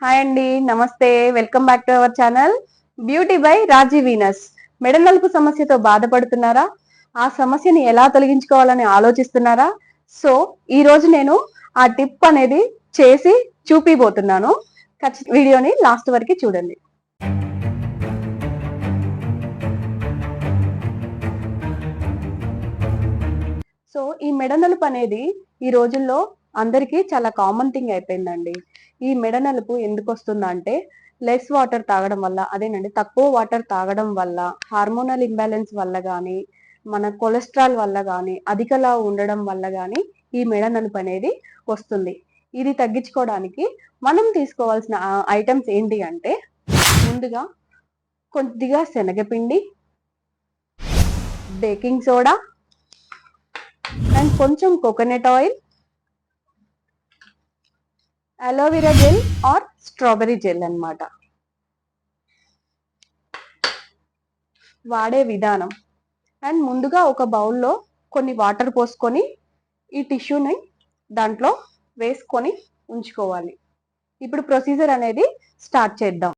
Hi అండి నమస్తే. Welcome back to our channel beauty by Raji Venus మెడ నలుపు సమస్యతో బాధపడుతున్నారా? ఆ సమస్యని ఎలా తొలగించుకోవాలని ఆలోచిస్తున్నారా? సో ఈ రోజు నేను ఆ టిప్ అనేది చేసి చూపిపోతున్నాను ఖచ్చిత వీడియోని లాస్ట్ వరకు చూడండి. సో ఈ మెడ నలుపు అనేది ఈ రోజుల్లో అందరికీ చాలా కామన్ థింగ్ అయిపోయిందండి. ఈ మెడ నలుపు ఎందుకు వస్తుందంటే లెస్ వాటర్ తాగడం వల్ల అదేనండి తక్కువ వాటర్ తాగడం వల్ల హార్మోనల్ ఇంబ్యాలెన్స్ వల్ల కానీ మన కొలెస్ట్రాల్ వల్ల కానీ అధికలా ఉండడం వల్ల కానీ ఈ మెడ నలుపు అనేది వస్తుంది. ఇది తగ్గించుకోవడానికి మనం తీసుకోవాల్సిన ఐటమ్స్ ఏంటి అంటే ముందుగా కొద్దిగా శనగపిండి బేకింగ్ సోడా అండ్ కొంచెం coconut oil aloe vera gel or strawberry gel అనమాట వాడే విధానం. అండ్ ముందుగా ఒక బౌల్లో కొన్ని వాటర్ పోసుకొని ఈ టిష్యూని దాంట్లో వేసుకొని ఉంచుకోవాలి. ఇప్పుడు ప్రొసీజర్ అనేది స్టార్ట్ చేద్దాం.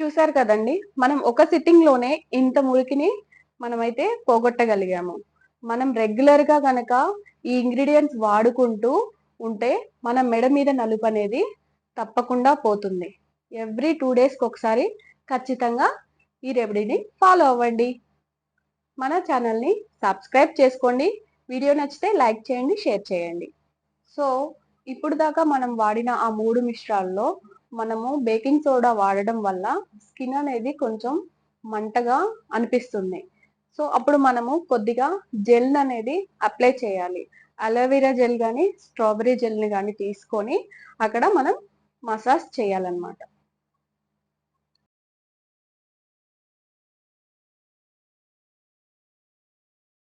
చూసారు కదండి? మనం ఒక సిట్టింగ్లోనే ఇంత మురికిని మనమైతే పోగొట్టగలిగాము. మనం రెగ్యులర్గా గనక ఈ ఇంగ్రీడియంట్స్ వాడుకుంటూ ఉంటే మన మెడ మీద నలుపు అనేది తప్పకుండా పోతుంది. ఎవ్రీ టూ డేస్కి ఒకసారి ఖచ్చితంగా ఈ రెమెడీని ఫాలో అవ్వండి. మన ఛానల్ని సబ్స్క్రైబ్ చేసుకోండి. వీడియో నచ్చితే లైక్ చేయండి షేర్ చేయండి. సో ఇప్పుడు దాకా మనం వాడిన ఆ మూడు మిశ్రాల్లో మనము బేకింగ్ సోడా వాడడం వల్ల స్కిన్ అనేది కొంచెం మంటగా అనిపిస్తుంది. సో అప్పుడు మనము కొద్దిగా జెల్ అనేది అప్లై చేయాలి. అలోవెరా జెల్ కానీ స్ట్రాబెరీ జెల్ని కానీ తీసుకొని అక్కడ మనం మసాజ్ చేయాలన్నమాట.